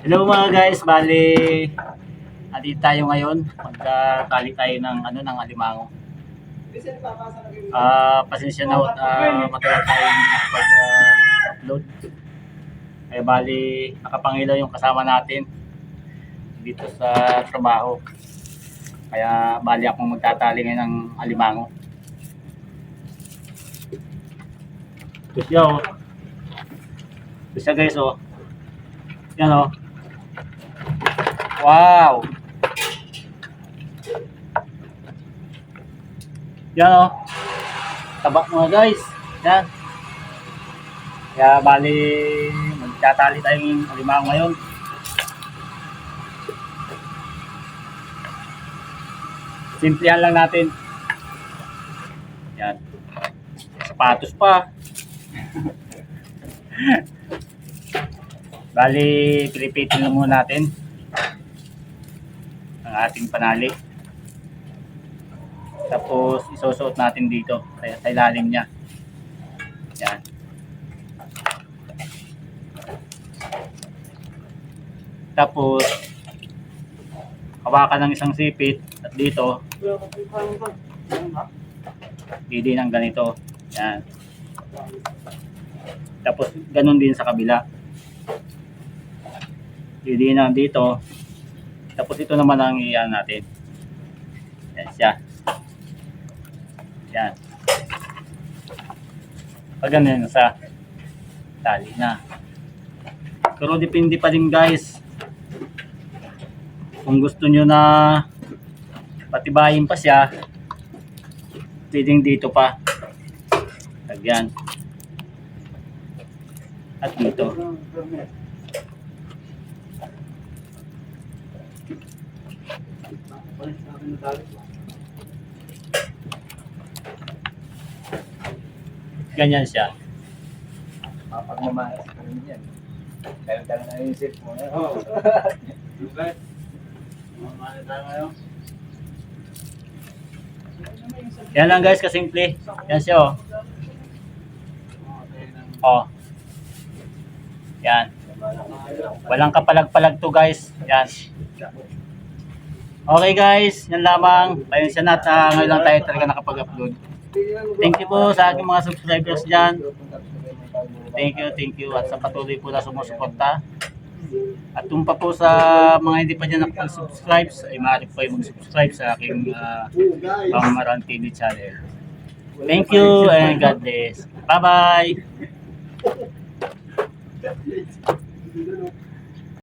Hello mga guys, bali andito tayo ngayon. Magkakali tayo ng ano ng alimango. Ah, pasensya na at ah, matagal tayo nakapag-upload. Kaya bali nakapangilaw yung kasama natin dito sa trabaho. Kaya bali akong magtatali ngayon ng alimango. Ito siya oh. Guys oh. Yan oh. Wow! Yan oh. Taba mga guys. Yan. Kaya bali magtatali tayong alimango ngayon. Simplihan lang natin. Yan. Sapatos pa. Bali, pilipitin lang muna natin ang ating panali. Tapos, isusuot natin dito sa, sa ilalim niya. Yan. Tapos, hawakan ng isang sipit at dito, hindi ng ganito. Yan. Tapos, ganun din sa kabila. Hindi na dito. Tapos ito naman ang iyan natin. Yan siya. Yan. Pag ganun sa tali na. Pero depende pa din guys. Kung gusto nyo na patibayin pa siya, pwedeng dito pa. Lagyan. At dito. Ganyan siya. Mapagmamahal ka rin yan. Kaya ka na naisip mo. eh. Oo. Yan lang guys, kasimple. Yan siya oh. Oh. Yan. Walang kapalag-palag to guys. Yan. Okay guys, yan lamang. Pasensya na at ah, ngayon lang tayo talaga nakapag-upload. Thank you po sa aking mga subscribers dyan. Thank you, thank you. At sa patuloy po na sumusuporta. At kung pa po sa mga hindi pa dyan nakapag-subscribe, ay maaari po kayo mag-subscribe sa aking uh, Pamamaraan TV channel. Thank you and God bless. Bye-bye!